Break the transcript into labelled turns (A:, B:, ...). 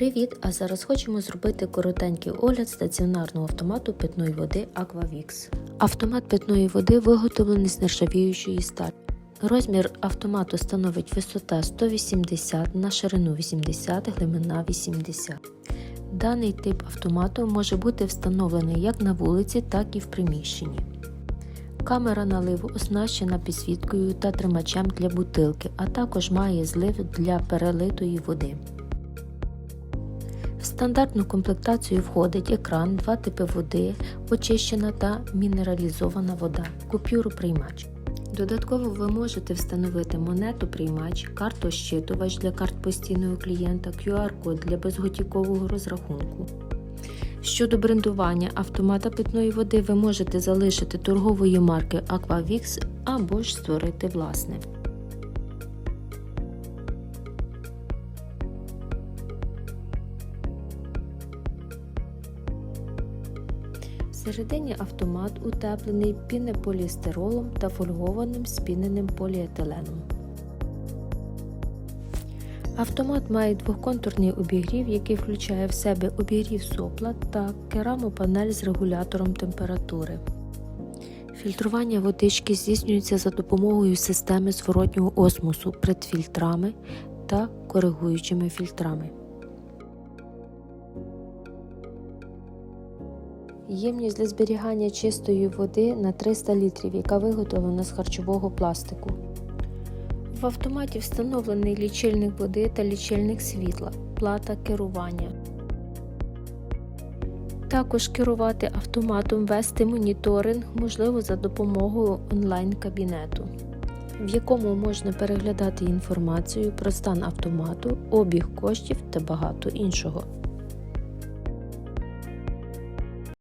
A: Привіт! А зараз хочемо зробити коротенький огляд стаціонарного автомату питної води Aquavix. Автомат питної води виготовлений з нержавіючої сталі. Розмір автомату становить висота 180 на ширину 80, глибина 80. Даний тип автомату може бути встановлений як на вулиці, так і в приміщенні. Камера наливу оснащена підсвіткою та тримачем для бутилки, а також має злив для перелитої води. В стандартну комплектацію входить екран, два типи води, очищена та мінералізована вода, купюру-приймач. Додатково ви можете встановити монету-приймач, карту-щитувач для карт постійного клієнта, QR-код для безготівкового розрахунку. Щодо брендування автомата питної води, ви можете залишити торгової марки Aquavix або ж створити власне. Всередині автомат утеплений пінеполістиролом та фольгованим спіненим поліетиленом. Автомат має двоконтурний обігрів, який включає в себе обігрів сопла та керамопанель з регулятором температури. Фільтрування водички здійснюється за допомогою системи зворотнього осмосу предфільтрами та коригуючими фільтрами. Ємність для зберігання чистої води на 300 літрів, яка виготовлена з харчового пластику. В автоматі встановлений лічильник води та лічильник світла, плата керування. Також керувати автоматом вести моніторинг можливо за допомогою онлайн-кабінету, в якому можна переглядати інформацію про стан автомату, обіг коштів та багато іншого.